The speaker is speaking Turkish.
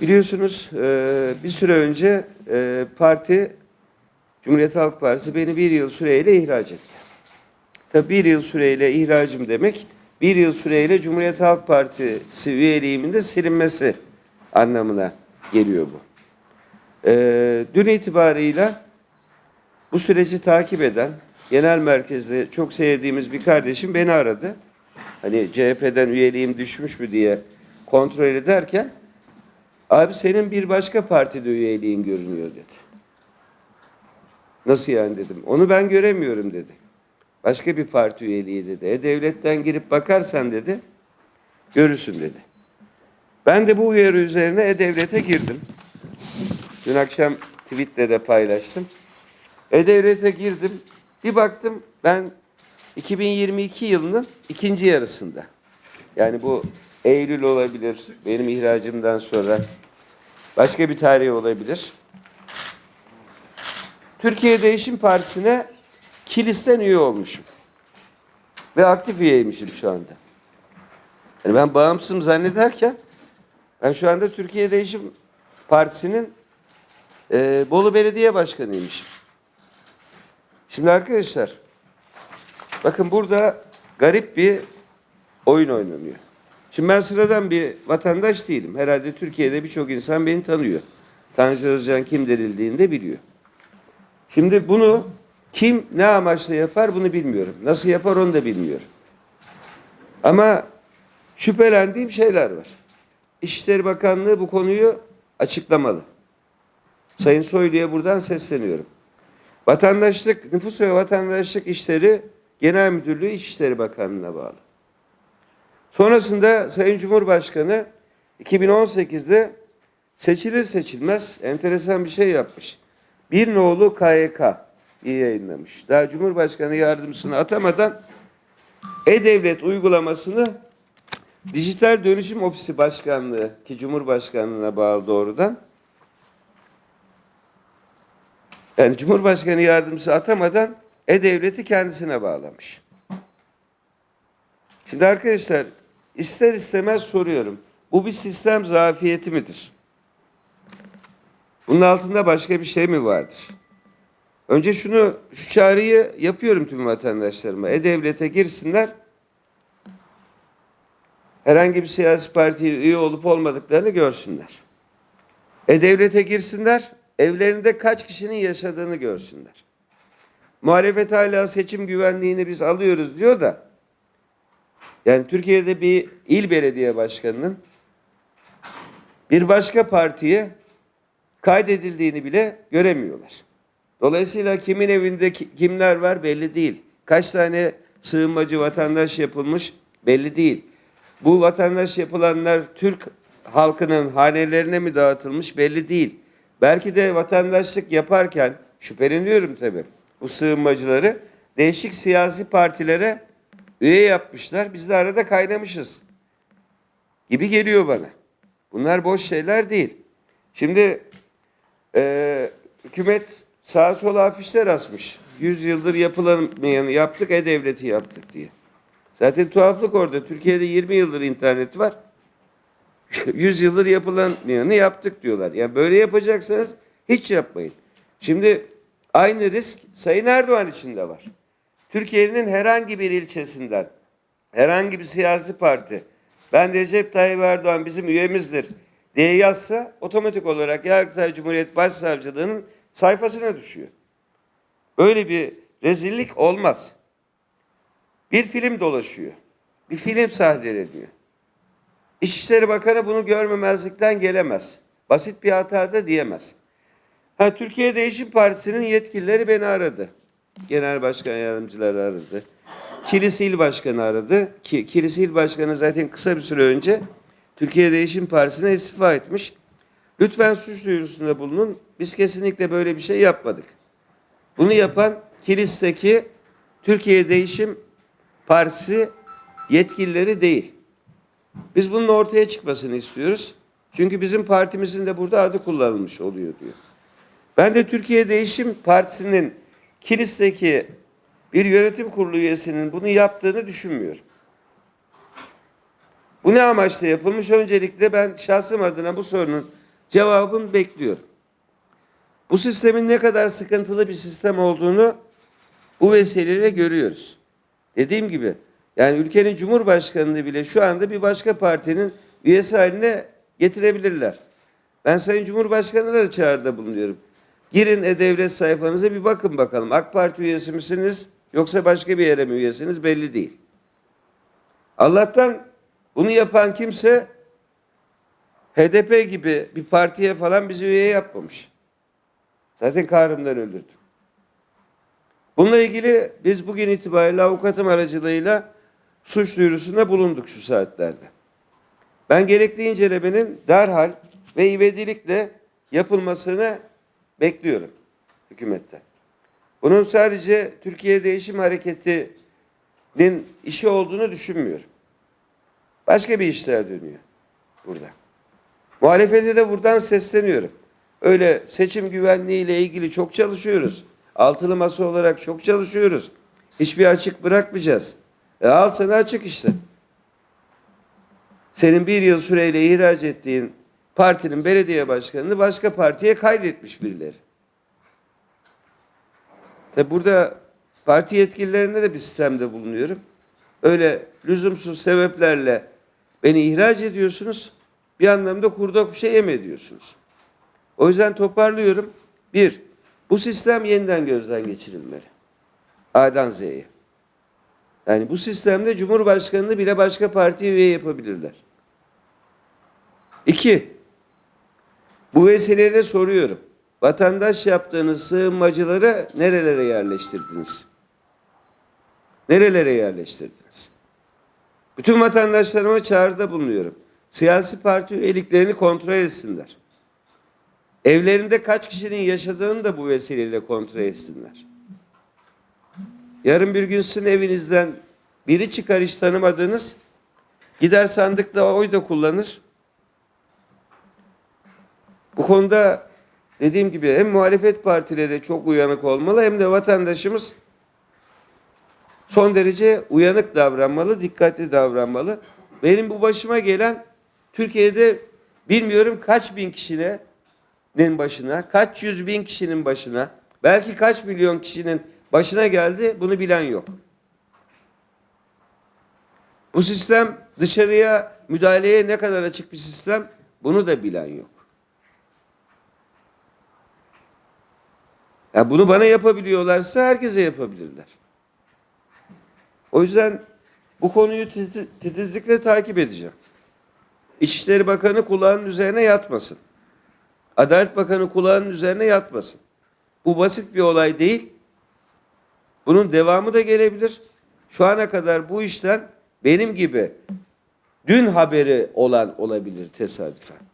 Biliyorsunuz e, bir süre önce e, parti, Cumhuriyet Halk Partisi beni bir yıl süreyle ihraç etti. Tabii bir yıl süreyle ihracım demek, bir yıl süreyle Cumhuriyet Halk Partisi üyeliğimin de silinmesi anlamına geliyor bu. E, dün itibarıyla bu süreci takip eden, genel merkezde çok sevdiğimiz bir kardeşim beni aradı. Hani CHP'den üyeliğim düşmüş mü diye kontrol ederken Abi senin bir başka partide üyeliğin görünüyor dedi. Nasıl yani dedim. Onu ben göremiyorum dedi. Başka bir parti üyeliği dedi. E devletten girip bakarsan dedi. Görürsün dedi. Ben de bu uyarı üzerine E-Devlet'e girdim. Dün akşam tweetle de paylaştım. E-Devlet'e girdim. Bir baktım ben 2022 yılının ikinci yarısında. Yani bu Eylül olabilir, benim ihracımdan sonra başka bir tarih olabilir. Türkiye Değişim Partisi'ne kilisten üye olmuşum. Ve aktif üyeymişim şu anda. Yani ben bağımsızım zannederken ben şu anda Türkiye Değişim Partisi'nin e, Bolu Belediye Başkanıymışım. Şimdi arkadaşlar bakın burada garip bir oyun oynanıyor. Şimdi ben sıradan bir vatandaş değilim. Herhalde Türkiye'de birçok insan beni tanıyor. Tanju Özcan kim denildiğinde biliyor. Şimdi bunu kim ne amaçla yapar bunu bilmiyorum. Nasıl yapar onu da bilmiyorum. Ama şüphelendiğim şeyler var. İçişleri Bakanlığı bu konuyu açıklamalı. Sayın Soylu'ya buradan sesleniyorum. Vatandaşlık, Nüfus ve Vatandaşlık İşleri Genel Müdürlüğü İçişleri Bakanlığı'na bağlı. Sonrasında Sayın Cumhurbaşkanı 2018'de seçilir seçilmez enteresan bir şey yapmış. Bir nolu KYK yayınlamış. Daha Cumhurbaşkanı yardımcısını atamadan E-Devlet uygulamasını Dijital Dönüşüm Ofisi Başkanlığı ki Cumhurbaşkanlığına bağlı doğrudan yani Cumhurbaşkanı yardımcısı atamadan E-Devlet'i kendisine bağlamış. Şimdi arkadaşlar ister istemez soruyorum. Bu bir sistem zafiyeti midir? Bunun altında başka bir şey mi vardır? Önce şunu, şu çağrıyı yapıyorum tüm vatandaşlarıma. E-Devlet'e girsinler. Herhangi bir siyasi partiye üye olup olmadıklarını görsünler. E-Devlet'e girsinler. Evlerinde kaç kişinin yaşadığını görsünler. Muhalefet hala seçim güvenliğini biz alıyoruz diyor da yani Türkiye'de bir il belediye başkanının bir başka partiye kaydedildiğini bile göremiyorlar. Dolayısıyla kimin evinde ki- kimler var belli değil. Kaç tane sığınmacı vatandaş yapılmış belli değil. Bu vatandaş yapılanlar Türk halkının hanelerine mi dağıtılmış belli değil. Belki de vatandaşlık yaparken şüpheleniyorum tabii bu sığınmacıları değişik siyasi partilere üye yapmışlar. Biz de arada kaynamışız gibi geliyor bana. Bunlar boş şeyler değil. Şimdi e, hükümet sağa sola afişler asmış. 100 yıldır yapılamayanı yaptık, e-devleti yaptık diye. Zaten tuhaflık orada. Türkiye'de 20 yıldır internet var. 100 yıldır yapılamayanı yaptık diyorlar. Yani böyle yapacaksanız hiç yapmayın. Şimdi aynı risk Sayın Erdoğan için de var. Türkiye'nin herhangi bir ilçesinden herhangi bir siyasi parti ben Recep Tayyip Erdoğan bizim üyemizdir diye yazsa otomatik olarak Yargıtay Cumhuriyet Başsavcılığı'nın sayfasına düşüyor. Böyle bir rezillik olmaz. Bir film dolaşıyor. Bir film sahneleniyor. İçişleri Bakanı bunu görmemezlikten gelemez. Basit bir hata da diyemez. Ha, Türkiye Değişim Partisi'nin yetkilileri beni aradı. Genel Başkan Yardımcıları aradı. Kilis İl Başkanı aradı. Ki, Kilis İl Başkanı zaten kısa bir süre önce Türkiye Değişim Partisi'ne istifa etmiş. Lütfen suç duyurusunda bulunun. Biz kesinlikle böyle bir şey yapmadık. Bunu yapan Kilis'teki Türkiye Değişim Partisi yetkilileri değil. Biz bunun ortaya çıkmasını istiyoruz. Çünkü bizim partimizin de burada adı kullanılmış oluyor diyor. Ben de Türkiye Değişim Partisi'nin Kilis'teki bir yönetim kurulu üyesinin bunu yaptığını düşünmüyorum. Bu ne amaçla yapılmış? Öncelikle ben şahsım adına bu sorunun Cevabını bekliyorum. Bu sistemin ne kadar sıkıntılı bir sistem olduğunu bu vesileyle görüyoruz. Dediğim gibi yani ülkenin cumhurbaşkanını bile şu anda bir başka partinin üyesi haline getirebilirler. Ben Sayın Cumhurbaşkanı'na da çağrıda bulunuyorum. Girin E-Devlet sayfanıza bir bakın bakalım. AK Parti üyesi misiniz yoksa başka bir yere mi üyesiniz belli değil. Allah'tan bunu yapan kimse HDP gibi bir partiye falan bizi üye yapmamış. Zaten kahrımdan öldürdü. Bununla ilgili biz bugün itibariyle avukatım aracılığıyla suç duyurusunda bulunduk şu saatlerde. Ben gerekli incelemenin derhal ve ivedilikle yapılmasını bekliyorum hükümetten. Bunun sadece Türkiye Değişim Hareketi'nin işi olduğunu düşünmüyorum. Başka bir işler dönüyor burada. Muhalefete de buradan sesleniyorum. Öyle seçim güvenliği ile ilgili çok çalışıyoruz. Altılı masa olarak çok çalışıyoruz. Hiçbir açık bırakmayacağız. E al sana açık işte. Senin bir yıl süreyle ihraç ettiğin partinin belediye başkanını başka partiye kaydetmiş birileri. Tabi burada parti yetkililerine de bir sistemde bulunuyorum. Öyle lüzumsuz sebeplerle beni ihraç ediyorsunuz. Bir anlamda kurda kuşa yem ediyorsunuz. O yüzden toparlıyorum. Bir, bu sistem yeniden gözden geçirilmeli. A'dan Z'ye. Yani bu sistemde Cumhurbaşkanını bile başka partiye üye yapabilirler. İki, bu vesileyle soruyorum. Vatandaş yaptığınız sığınmacıları nerelere yerleştirdiniz? Nerelere yerleştirdiniz? Bütün vatandaşlarıma çağrıda bulunuyorum. Siyasi parti üyeliklerini kontrol etsinler. Evlerinde kaç kişinin yaşadığını da bu vesileyle kontrol etsinler. Yarın bir gün sizin evinizden biri çıkar hiç tanımadığınız, gider sandıkta oy da kullanır. Bu konuda dediğim gibi hem muhalefet partileri çok uyanık olmalı hem de vatandaşımız son derece uyanık davranmalı, dikkatli davranmalı. Benim bu başıma gelen Türkiye'de bilmiyorum kaç bin kişinin başına, kaç yüz bin kişinin başına, belki kaç milyon kişinin başına geldi bunu bilen yok. Bu sistem dışarıya müdahaleye ne kadar açık bir sistem bunu da bilen yok. Ya bunu bana yapabiliyorlarsa herkese yapabilirler. O yüzden bu konuyu tiz- titizlikle takip edeceğim. İçişleri Bakanı kulağının üzerine yatmasın. Adalet Bakanı kulağının üzerine yatmasın. Bu basit bir olay değil. Bunun devamı da gelebilir. Şu ana kadar bu işten benim gibi dün haberi olan olabilir tesadüfen.